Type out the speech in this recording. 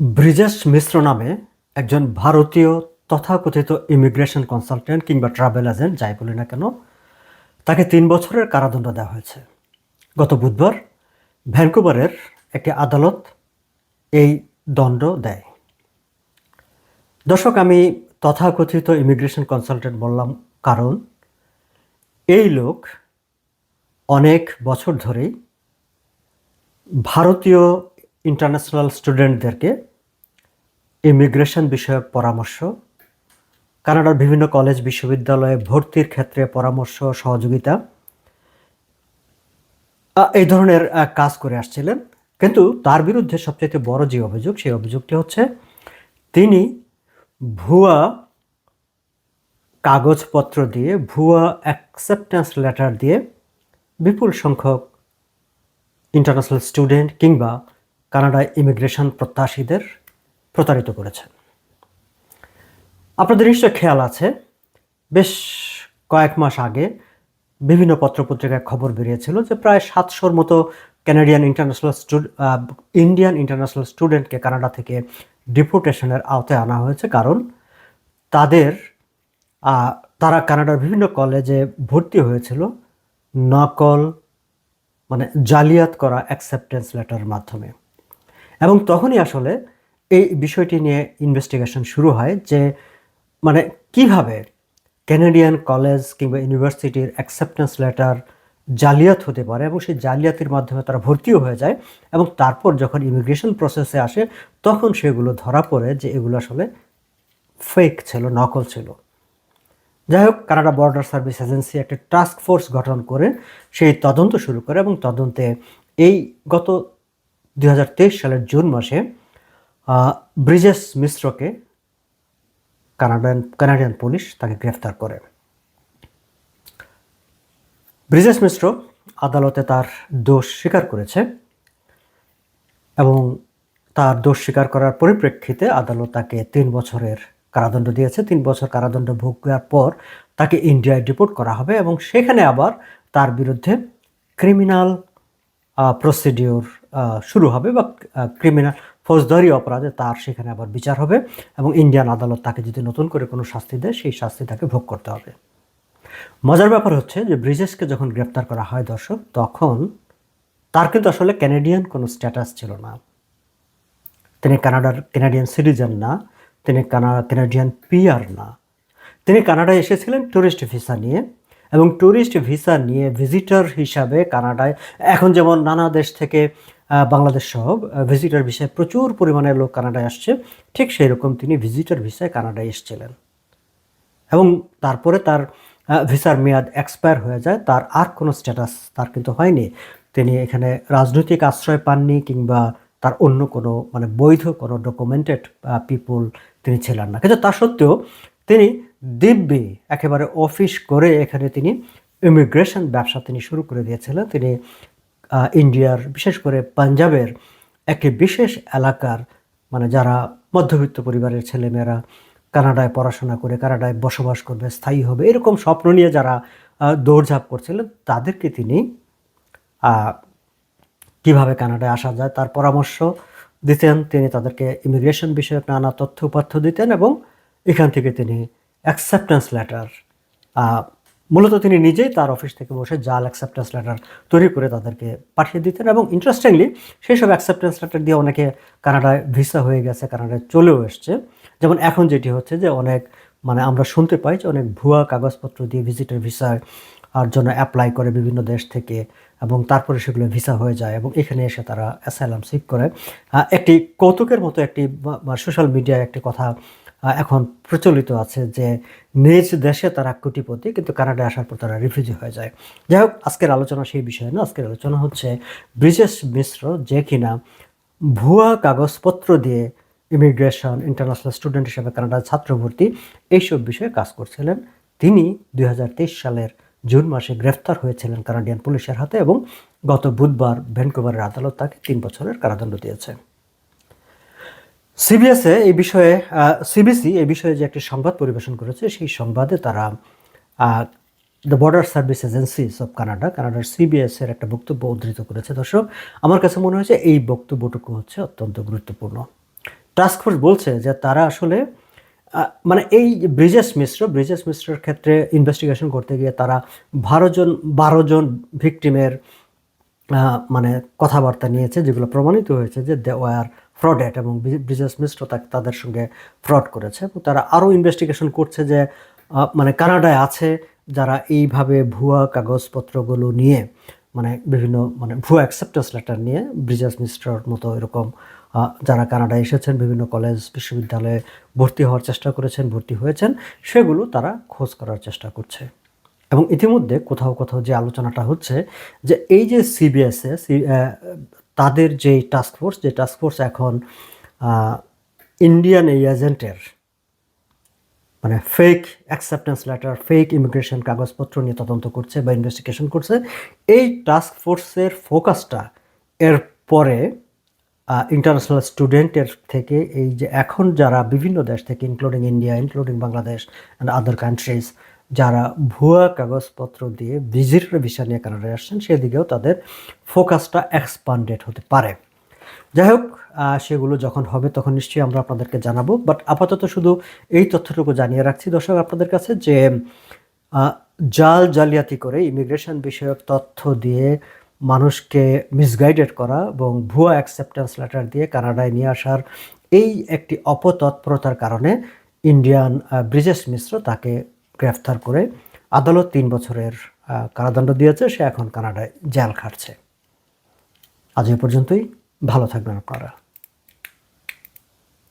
ব্রিজেশ মিশ্র নামে একজন ভারতীয় তথাকথিত ইমিগ্রেশন কনসালটেন্ট কিংবা ট্রাভেল এজেন্ট, যাই বলি না কেন, তাকে তিন বছরের কারাদণ্ড দেওয়া হয়েছে। গত বুধবার ভ্যানকুভারের একটি আদালত এই দণ্ড দেয়। দর্শক, আমি তথাকথিত ইমিগ্রেশন কনসালটেন্ট বললাম কারণ এই লোক অনেক বছর ধরেই ভারতীয় ইন্টারন্যাশনাল স্টুডেন্টদেরকে ইমিগ্রেশন বিষয়ক পরামর্শ, কানাডার বিভিন্ন কলেজ বিশ্ববিদ্যালয়ে ভর্তির ক্ষেত্রে পরামর্শ, সহযোগিতা এই ধরনের কাজ করে আসছিলেন। কিন্তু তার বিরুদ্ধে সবচেয়ে বড় যে অভিযোগ, সেই অভিযোগটি হচ্ছে তিনি ভুয়া কাগজপত্র দিয়ে, ভুয়া অ্যাকসেপ্টেন্স লেটার দিয়ে বিপুল সংখ্যক ইন্টারন্যাশনাল স্টুডেন্ট কিংবা কানাডায় ইমিগ্রেশন প্রত্যাশীদের প্রতারিত করেছেন আপনাদের নিশ্চয় খেয়াল আছে, বেশ কয়েক মাস আগে বিভিন্ন পত্রপত্রিকায় খবর বেরিয়েছিল যে প্রায় সাতশোর মতো ক্যানাডিয়ান ইন্টারন্যাশনাল ইন্ডিয়ান ইন্টারন্যাশনাল স্টুডেন্টকে কানাডা থেকে ডিপুটেশনের আওতায় আনা হয়েছে। কারণ তাদের তারা কানাডার বিভিন্ন কলেজে ভর্তি হয়েছিল নকল মানে জালিয়াত করা অ্যাকসেপ্টেন্স লেটারের মাধ্যমে। এবং তখনই আসলে এই বিষয়টি নিয়ে ইনভেস্টিগেশন শুরু হয় যে মানে কীভাবে ক্যানাডিয়ান কলেজ কিংবা ইউনিভার্সিটির অ্যাকসেপ্টেন্স লেটার জালিয়াত হতে পারে এবং সেই জালিয়াতির মাধ্যমে তারা ভর্তিও হয়ে যায় এবং তারপর যখন ইমিগ্রেশন প্রসেসে আসে, তখন সেগুলো ধরা পড়ে যে এগুলো আসলে ফেক ছিল, নকল ছিল। যাই হোক, কানাডা বর্ডার সার্ভিস এজেন্সি একটি টাস্ক ফোর্স গঠন করে সেই তদন্ত শুরু করে এবং তদন্তে এই গত দুই হাজার তেইশ সালের জুন মাসে ব্রিজেস মিশ্রকে কানাডান কানাডিয়ান পুলিশ তাকে গ্রেফতার করে। ব্রিজেস মিশ্র আদালতে তার দোষ স্বীকার করেছে এবং তার দোষ স্বীকার করার পরিপ্রেক্ষিতে আদালত তাকে তিন বছরের কারাদণ্ড দিয়েছে। তিন বছর কারাদণ্ড ভোগ করার পর তাকে ইন্ডিয়ায় ডিপোর্ট করা হবে এবং সেখানে আবার তার বিরুদ্ধে ক্রিমিনাল প্রসিডিওর শুরু হবে বা ক্রিমিনাল ফৌজদারি অপরাধে তার সেখানে আবার বিচার হবে এবং ইন্ডিয়ান আদালত তাকে যদি নতুন করে কোনো শাস্তি দেয়, সেই শাস্তি তাকে ভোগ করতে হবে। মজার ব্যাপার হচ্ছে যে ব্রিজেসকে যখন গ্রেপ্তার করা হয় দর্শক, তখন তার কিন্তু আসলে ক্যানাডিয়ান কোনো স্ট্যাটাস ছিল না। তিনি কানাডার কানাডিয়ান সিটিজেন না, তিনি কানা কানাডিয়ান পিয়ার না। তিনি কানাডায় এসেছিলেন ট্যুরিস্ট ভিসা নিয়ে। এবং ট্যুরিস্ট ভিসা নিয়ে ভিজিটর হিসাবে কানাডায় এখন যেমন নানা দেশ থেকে বাংলাদেশ সহ ভিজিটর ভিসায় প্রচুর পরিমাণে লোক কানাডায় আসছে। ঠিক সেই রকম তিনি ভিজিটর ভিসায় কানাডায় এসেছিলেন। এবং তারপরে তার ভিসার মেয়াদ এক্সপায়ার হয়ে যায়। তার আর কোনো স্ট্যাটাস তার কিন্তু হয়নি। তিনি এখানে রাজনৈতিক আশ্রয় পাননি কিংবা তার অন্য কোনো মানে বৈধ কোনো ডকুমেন্টেড পিপুল তিনি ছিলেন না। কিন্তু তা সত্ত্বেও তিনি দিব্যি একেবারে অফিস করে এখানে তিনি ইমিগ্রেশন ব্যবসা তিনি শুরু করে দিয়েছিলেন। তিনি ইন্ডিয়ার বিশেষ করে পাঞ্জাবের একটি বিশেষ এলাকার মানে যারা মধ্যবিত্ত পরিবারের ছেলেমেয়েরা কানাডায় পড়াশোনা করে, কানাডায় বসবাস করবে, স্থায়ী হবে, এরকম স্বপ্ন নিয়ে যারা দৌড়ঝাঁপ করছিলেন, তাদেরকে তিনি কীভাবে কানাডায় আসা যায় তার পরামর্শ দিতেন। তিনি তাদেরকে ইমিগ্রেশন বিষয়ক নানা তথ্য উপাত্য দিতেন এবং এখান থেকে তিনি অ্যাকসেপ্টেন্স লেটার মূলত তিনি নিজেই তার অফিস থেকে বসে জাল অ্যাকসেপ্টেন্স লেটার তৈরি করে তাদেরকে পাঠিয়ে দিতেন এবং ইন্টারেস্টিংলি সেই সব অ্যাকসেপ্টেন্স লেটার দিয়ে অনেকে কানাডায় ভিসা হয়ে গেছে, কানাডায় চলেও এসছে। যেমন এখন যেটি হচ্ছে যে অনেক মানে আমরা শুনতে পাই যে অনেক ভুয়া কাগজপত্র দিয়ে ভিজিটার ভিসার জন্য অ্যাপ্লাই করে বিভিন্ন দেশ থেকে এবং তারপরে সেগুলো ভিসা হয়ে যায় এবং এখানে এসে তারা অ্যাসাইলাম সিক করে। একটি কৌতুকের মতো একটি সোশ্যাল মিডিয়ায় একটি কথা এখন প্রচলিত আছে যে নিজ দেশে তারা কোটিপতি, কিন্তু কানাডায় আসার পর তারা রিফিউজি হয়ে যায়। যাই হোক, আজকের আলোচনা সেই বিষয়ে না। আজকের আলোচনা হচ্ছে ব্রিজেশ মিশ্র, যে কিনা ভুয়া কাগজপত্র দিয়ে ইমিগ্রেশন ইন্টারন্যাশনাল স্টুডেন্ট হিসেবে কানাডার ছাত্র ভর্তি, এইসব বিষয়ে কাজ করছিলেন। তিনি দুই হাজার তেইশ সালের জুন মাসে গ্রেফতার হয়েছিলেন কানাডিয়ান পুলিশের হাতে এবং গত বুধবার ভ্যানকুভারের আদালত তাকে তিন বছরের কারাদণ্ড দিয়েছে। সিবিএসএ এই বিষয়ে সিবিসি এই বিষয়ে যে একটি সংবাদ পরিবেশন করেছে, সেই সংবাদে তারা the border service agencies of Canada কানাডার সিবিএস এর একটা বক্তব্য উদ্ধৃত করেছে। দর্শক, আমার কাছে মনে হয়েছে এই বক্তব্যটুকু হচ্ছে অত্যন্ত গুরুত্বপূর্ণ। টাস্ক ফোর্স বলছে যে তারা আসলে মানে এই ব্রিজেশ মিশ্র, ব্রিজেশ মিশ্রের ক্ষেত্রে ইনভেস্টিগেশন করতে গিয়ে তারা বারো জন বারো জন ভিকটিমের মানে কথাবার্তা নিয়েছে, যেগুলো প্রমাণিত হয়েছে যে দে ওয়ার ফ্রডেড এবং ব্রি- ব্রিজেশ মিশ্র তাদের সঙ্গে ফ্রড করেছে। এবং তারা আরও ইনভেস্টিগেশন করছে যে মানে কানাডায় আছে যারা এইভাবে ভুয়া কাগজপত্রগুলো নিয়ে মানে বিভিন্ন মানে ভুয়া অ্যাকসেপ্টেন্স লেটার নিয়ে ব্রিজেশ মিশ্রর মতো এরকম যারা কানাডায় এসেছেন, বিভিন্ন কলেজ বিশ্ববিদ্যালয়ে ভর্তি হওয়ার চেষ্টা করেছেন, ভর্তি হয়েছেন, সেগুলো তারা খোঁজ করার চেষ্টা করছে। এবং ইতিমধ্যে কোথাও কোথাও যে আলোচনাটা হচ্ছে যে এই যে সিবিএসএ তাদের যে টাস্কফোর্স যে টাস্কফোর্স এখন ইন্ডিয়ান এই এজেন্টের মানে fake acceptance letter fake immigration কাগজপত্র নিয়ে তদন্ত করছে বা ইনভেস্টিগেশন করছে, এই টাস্ক ফোর্সের ফোকাসটা এর পরে ইন্টারন্যাশনাল স্টুডেন্টের থেকে এই যে এখন যারা বিভিন্ন দেশ থেকে including India including Bangladesh and other countries যারা ভুয়া কাগজপত্র দিয়ে ভিজিটর ভিসা নিয়ে কানাডায় আসছেন, সেদিকেও তাদের ফোকাসটা এক্সপান্ডেড হতে পারে। যাই হোক সেগুলো যখন হবে তখন নিশ্চয়ই আমরা আপনাদেরকে জানাব। বাট আপাতত শুধু এই তথ্যটুকু জানিয়ে রাখছি দর্শক আপনাদের কাছে যে জাল জালিয়াতি করে ইমিগ্রেশন বিষয়ক তথ্য দিয়ে মানুষকে মিসগাইডেড করা এবং ভুয়া অ্যাকসেপ্টেন্স লেটার দিয়ে কানাডায় নিয়ে আসার এই একটি অপতৎপরতার কারণে ইন্ডিয়ান ব্রিজেশ মিশ্র তাকে গ্রেফতার করে আদালত তিন বছরের কারাদণ্ড দিয়েছে, সে এখন কানাডায় জেল খাটছে। আজ এ পর্যন্তই, ভালো থাকবেন আপনারা।